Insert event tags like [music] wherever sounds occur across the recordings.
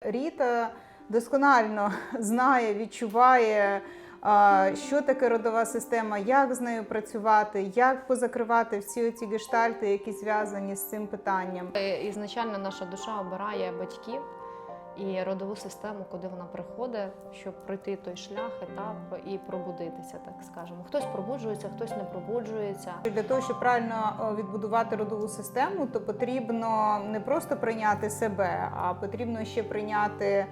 Ріта досконально [laughs] знає, відчуває, що таке родова система, як з нею працювати, як позакривати всі ці гештальти, які зв'язані з цим питанням. Е, Ізначально наша душа обирає батьків і родову систему, куди вона приходить, щоб пройти той шлях, етап і пробудитися, так скажемо. Хтось пробуджується, хтось не пробуджується. Для того, щоб правильно відбудувати родову систему, то потрібно не просто прийняти себе, а потрібно ще прийняти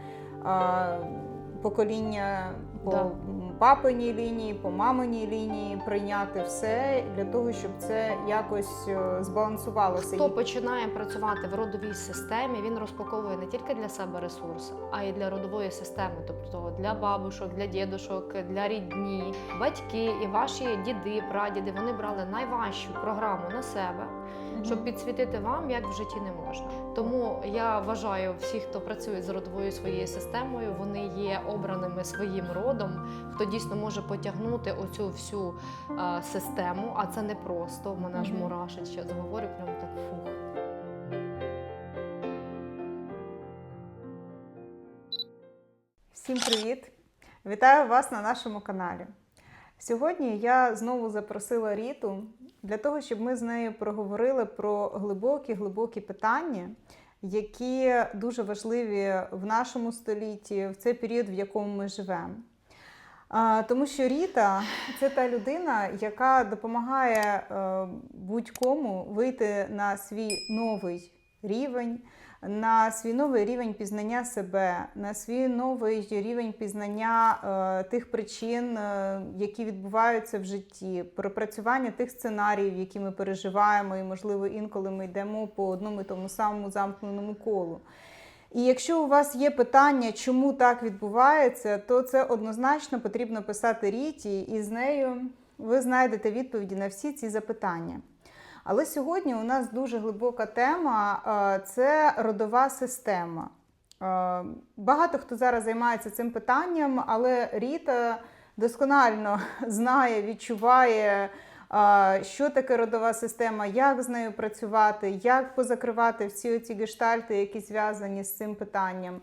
покоління по Да. Папиній лінії, по маминій лінії, прийняти все для того, щоб це якось е, збалансувалося. Хто починає працювати в родовій системі, він розпаковує не тільки для себе ресурс, а й для родової системи, тобто для бабушок, для дідушок, для рідні, батьки і ваші діди, прадіди. Вони брали найважчу програму на себе. Щоб підсвітити вам, як в житті не можна. Тому я вважаю, всі, хто працює з родовою своєю системою, вони є обраними своїм родом, хто дійсно може потягнути оцю всю е, систему. А це не просто. Мене ж мурашить, що говорю, прям так фух. Всім привіт! Вітаю вас на нашому каналі. Сьогодні я знову запросила Ріту для того, щоб ми з нею проговорили про глибокі глибокі питання, які дуже важливі в нашому столітті, в цей період, в якому ми живемо. Тому що Ріта це та людина, яка допомагає е, будь-кому вийти на свій новий рівень, на свій новий рівень пізнання себе, на свій новий рівень пізнання е, тих причин, е, які відбуваються в житті, пропрацювання тих сценаріїв, які ми переживаємо, і, можливо, інколи ми йдемо по одному і тому самому замкненому колу. І якщо у вас є питання, чому так відбувається, то це однозначно потрібно писати Ріті, і з нею ви знайдете відповіді на всі ці запитання. Але сьогодні у нас дуже глибока тема е, це родова система. Е, Багато хто зараз займається цим питанням, але Ріта досконально [laughs] знає, відчуває, е, що таке родова система, як з нею працювати, як позакривати всі ці гештальти, які зв'язані з цим питанням.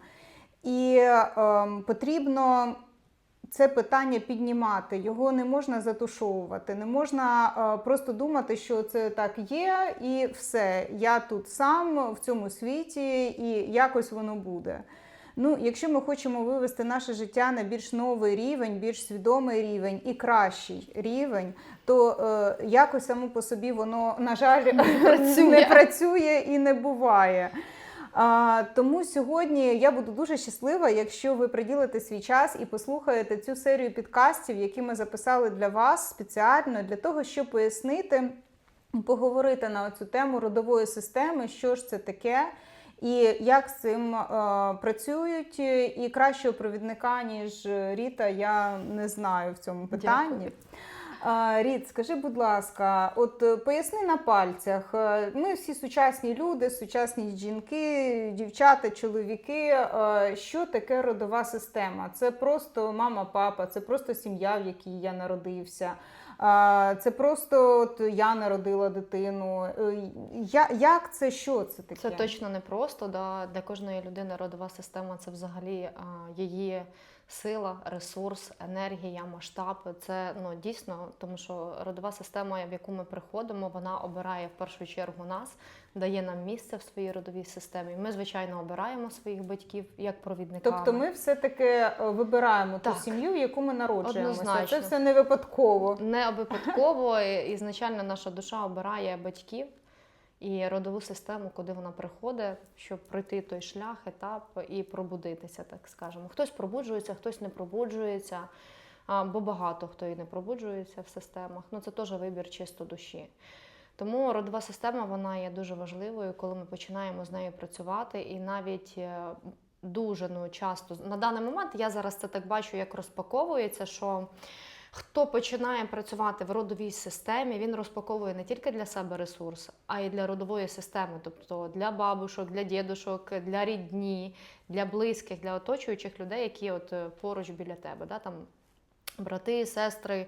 І е, потрібно це питання піднімати. Його не можна затушовувати. Не можна е, просто думати, що це так є, і все. Я тут сам в цьому світі, і якось воно буде. Ну, якщо ми хочемо вивести наше життя на більш новий рівень, більш свідомий рівень і кращий рівень, то е, якось само по собі воно, на жаль, працює. не працює і не буває. А, тому сьогодні я буду дуже щаслива, якщо ви приділите свій час і послухаєте цю серію підкастів, які ми записали для вас спеціально для того, щоб пояснити, поговорити на цю тему родової системи, що ж це таке. І як з цим е, працюють, і кращого провідника, ніж Ріта, я не знаю в цьому питанні. Дякую. Рід, скажи, будь ласка, от е, поясни на пальцях. е, Ми всі сучасні люди, сучасні жінки, дівчата, чоловіки. е, Що таке родова система? Це просто мама, папа, це просто сім'я, в якій я народився. Це просто от я народила дитину. Я- Як це? Що це таке? Це точно не просто. Да. Для кожної людини родова система це взагалі її сила, ресурс, енергія, масштаб. Це ну дійсно, тому що родова система, в яку ми приходимо, вона обирає в першу чергу нас, дає нам місце в своїй родовій системі. Ми, звичайно, обираємо своїх батьків як провідниками. Тобто ми все-таки е, вибираємо ту сім'ю, в яку ми народжуємося. Однозначно. Це все не випадково. Не випадково ізначально наша душа обирає батьків і родову систему, куди вона приходить, щоб пройти той шлях, етап і пробудитися, так скажемо. Хтось пробуджується, хтось не пробуджується, бо багато хто і не пробуджується в системах. Ну це теж вибір чисто душі. Тому родова система вона є дуже важливою, коли ми починаємо з нею працювати, і навіть е, дуже ну, часто на даний момент я зараз це так бачу, як розпаковується, що хто починає працювати в родовій системі, він розпаковує не тільки для себе ресурс, а й для родової системи, тобто для бабушок, для дідушок, для рідні, для близьких, для оточуючих людей, які от е, поруч біля тебе. Да, там брати, сестри,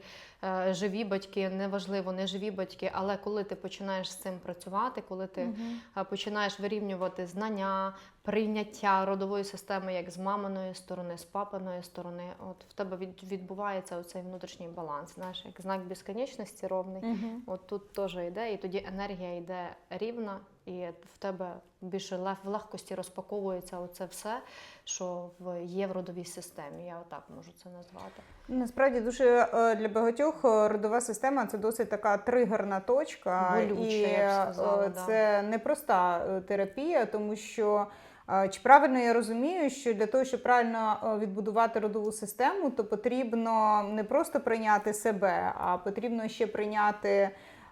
живі батьки, неважливо, не живі батьки, але коли ти починаєш з цим працювати, коли ти е, починаєш вирівнювати знання, прийняття родової системи як з маминої сторони, з папиної сторони, от в тебе від, відбувається оцей внутрішній баланс, знаєш, як знак безконечності ровний. Мгм. От тут теж йде, і тоді енергія йде рівна, і в тебе більше в легкості розпаковується оце все, що в є в родовій системі. Я отак можу це назвати. Насправді дуже е, для багатьох е, родова система це досить така тригерна точка, Болюча, і я б сказала, е, да. це непроста е, терапія, тому що. е, Чи правильно я розумію, що для того, щоб правильно е, відбудувати родову систему, то потрібно не просто прийняти себе, а потрібно ще прийняти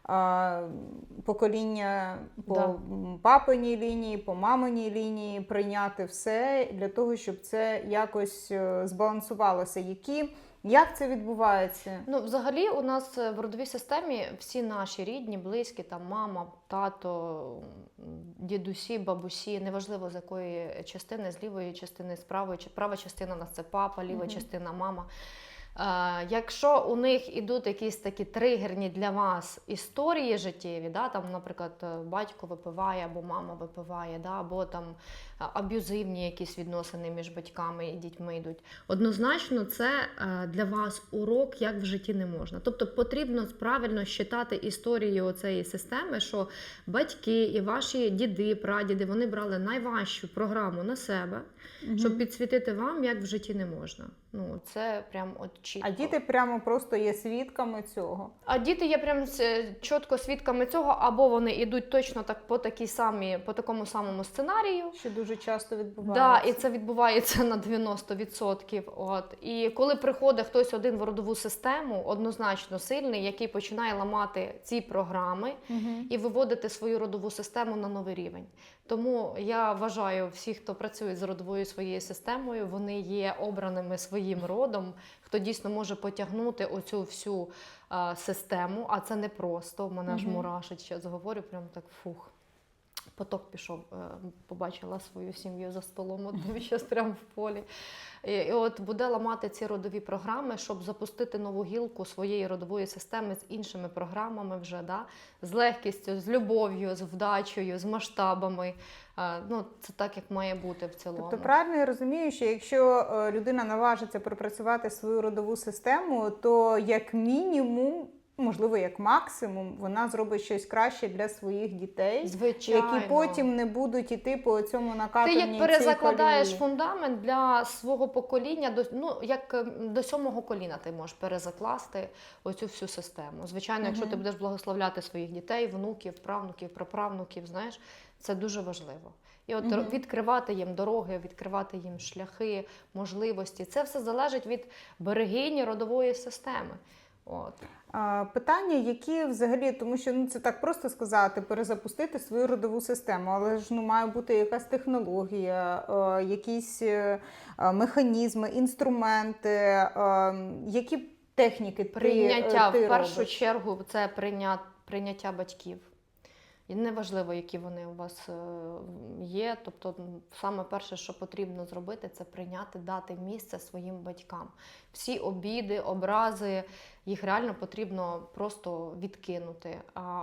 е, покоління по Да. папиній лінії, по маминій лінії, прийняти все для того, щоб це якось е, збалансувалося. Які як це відбувається? Ну, взагалі, у нас е, в родовій системі всі наші рідні, близькі, там мама, тато, дідусі, бабусі, неважливо з якої частини, з лівої частини, з правої, чи права частина у нас це папа, ліва угу. частина мама. Якщо у них ідуть якісь такі тригерні для вас історії життєві, да, там, наприклад, е, батько випиває або мама випиває, да, або там е, аб'юзивні якісь відносини між батьками і дітьми йдуть. Однозначно, це е, для вас урок, як в житті не можна. Тобто потрібно правильно считати історію цієї системи, що батьки і ваші діди, прадіди вони брали найважчу програму на себе, щоб підсвітити вам, як в житті не можна. Ну це прям от чітко. А діти прямо просто є свідками цього. А діти є прям чітко свідками цього, або вони йдуть точно так по такій самі, по такому самому сценарію. Що дуже часто Да, відбувається. і це відбувається на 90%. От. І коли приходить хтось один в родову систему, однозначно сильний, який починає ламати ці програми Мгм. і виводити свою родову систему на новий рівень. Тому я вважаю, всі, хто працює з родовою своєю системою, вони є обраними своїм родом, хто дійсно може потягнути оцю всю систему, а це не просто. Мене ж мурашить, що говорю, прям так фух. Поток пішов, е, побачила свою сім'ю за столом одним [laughs] щас прямо в полі. І, і от буде ламати ці родові програми, щоб запустити нову гілку своєї родової системи з іншими програмами вже, да? з легкістю, з любов'ю, з вдачею, з масштабами. Е, Ну, це так, як має бути в цілому. Тобто правильно я розумію, що якщо е, людина наважиться пропрацювати свою родову систему, то як мінімум, можливо, як максимум, вона зробить щось краще для своїх дітей, Звичайно. які потім не будуть іти по цьому Ти як перезакладаєш фундамент для свого покоління, до ну як е, до сьомого коліна ти можеш перезакласти оцю всю систему. Звичайно, якщо ти будеш благословляти своїх дітей, внуків, правнуків, праправнуків, знаєш, це дуже важливо. І от Мгм. відкривати їм дороги, відкривати їм шляхи, можливості. Це все залежить від берегині родової системи. От. А, Питання, які взагалі, тому що ну це так просто сказати, перезапустити свою родову систему, але ж ну має бути якась технологія, е, якісь е, е, механізми, інструменти, е, які техніки ти, Прийняття е, ти в першу робиш? чергу це прийня... прийняття батьків. І неважливо, які вони у вас є. Тобто, саме перше, що потрібно зробити, це прийняти, дати місце своїм батькам. Всі обіди, образи, їх реально потрібно просто відкинути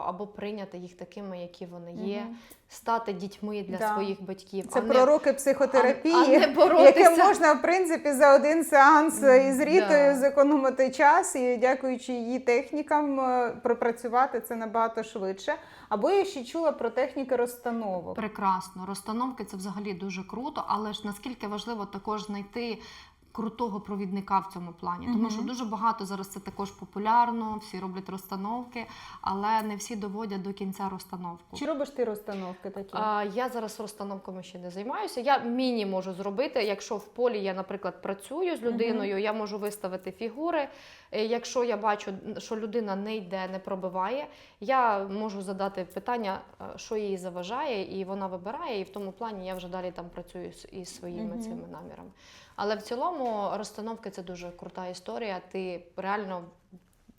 або прийняти їх такими, які вони є, стати дітьми для Да. своїх батьків. Це а не- пророки психотерапії, а, а не боротися. яке можна в принципі за один сеанс із Да. Рітою зекономити час і дякуючи її технікам е, пропрацювати це набагато швидше. Або я ще чула про техніки розстановок. Прекрасно. Розстановки це взагалі дуже круто, але ж наскільки важливо також знайти. Крутого провідника в цьому плані, тому що дуже багато зараз це також популярно, всі роблять розстановки, але не всі доводять до кінця розстановку. Чи робиш ти розстановки такі? А, я зараз розстановками ще не займаюся. Я міні можу зробити. Якщо в полі я, наприклад, працюю з людиною, я можу виставити фігури. Е, Якщо я бачу, що людина не йде, не пробиває, я можу задати питання, е, що їй заважає, і вона вибирає. І в тому плані я вже далі там працюю із своїми цими намірами. Але в цілому розстановки це дуже крута історія. Ти реально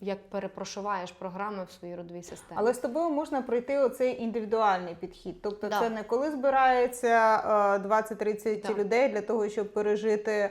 як перепрошуваєш програми в своїй родовій системі. Але з тобою можна пройти оцей індивідуальний підхід. Тобто, Да. це не коли збирається е, 20-30 Да. людей для того, щоб пережити е,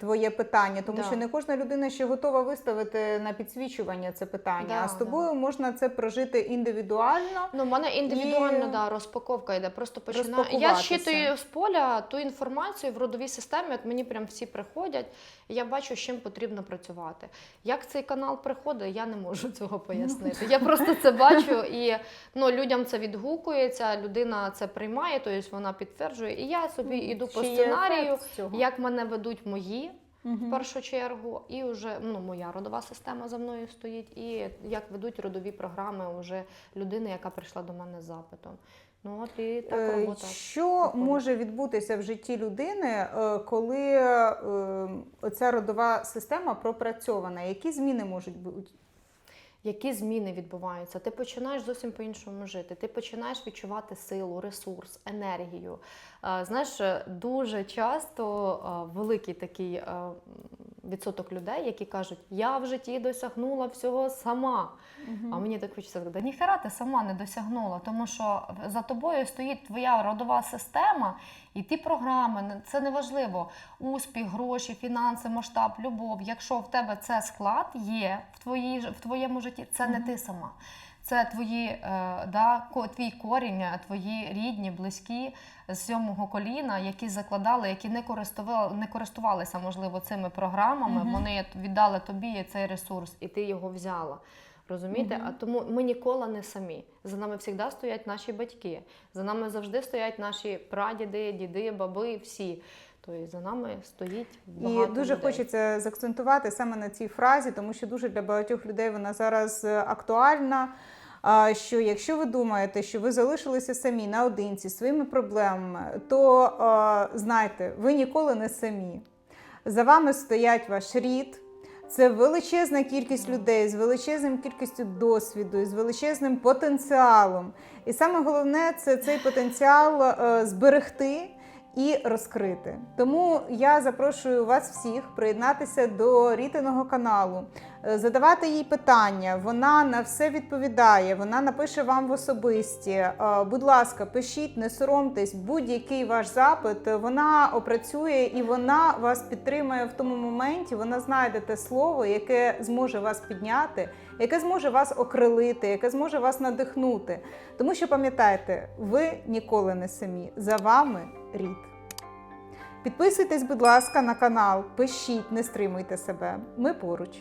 твоє питання, тому Да. що не кожна людина ще готова виставити на підсвічування це питання. Да, а з да. тобою можна це прожити індивідуально. Ну, в мене індивідуально І да, розпаковка йде. Просто починаю. Я щитую з поля ту інформацію в родовій системі. От мені прям всі приходять, і я бачу, з чим потрібно працювати. Як цей канал приходить, я не можу [laughs] цього пояснити. Я просто це бачу, і ну, людям це відгукується, людина це приймає, тобто вона підтверджує. І я собі йду по сценарію, як мене ведуть мої. В першу чергу, і вже ну моя родова система за мною стоїть, і як ведуть родові програми вже людини, яка прийшла до мене з запитом. Ну от і так Е, робота. Що виходить. може відбутися в житті людини, е, коли ця оця родова система пропрацьована? Які зміни можуть бути? Які зміни відбуваються? Ти починаєш зовсім по-іншому жити. Ти починаєш відчувати силу, ресурс, енергію. Е, Знаєш, е, дуже часто е, великий такий відсоток людей, які кажуть, я в житті досягнула всього сама. А мені так хочеться сказати, ніхера ти сама не досягнула, тому що за тобою стоїть твоя родова система, і ті програми, це не важливо. Успіх, гроші, фінанси, масштаб, любов. Якщо в тебе це склад є в, твоїй, в твоєму житті, це не ти сама. Це твої, е, да, ко- твій корінь, е, твої рідні, близькі з сьомого коліна, які закладали, які не користували, не користувалися, можливо, цими програмами. Мгм. Вони віддали тобі цей ресурс, і ти його взяла. Розумієте? Мгм. А тому ми ніколи не самі. За нами завжди стоять наші батьки. За нами завжди стоять наші прадіди, діди, баби, всі. Тобто за нами стоїть багато І дуже людей. хочеться заакцентувати саме на цій фразі, тому що дуже для багатьох людей вона зараз е, актуальна. Що якщо ви думаєте, що ви залишилися самі наодинці своїми проблемами, то знайте, ви ніколи не самі. За вами стоять ваш рід. Це величезна кількість людей з величезним кількістю досвіду, з величезним потенціалом. І саме головне це цей потенціал е, зберегти і розкрити. Тому я запрошую вас всіх приєднатися до Рітиного каналу, е, задавати їй питання. Вона на все відповідає. Вона напише вам в особисті. Е, Будь ласка, пишіть, не соромтесь, будь-який ваш запит. е, Вона опрацює і вона вас підтримає в тому моменті. Вона знайде те слово, яке зможе вас підняти, яке зможе вас окрилити, яке зможе вас надихнути. Тому що пам'ятайте, ви ніколи не самі. За вами рід. Підписуйтесь, будь ласка, на канал, пишіть, не стримуйте себе. Ми поруч.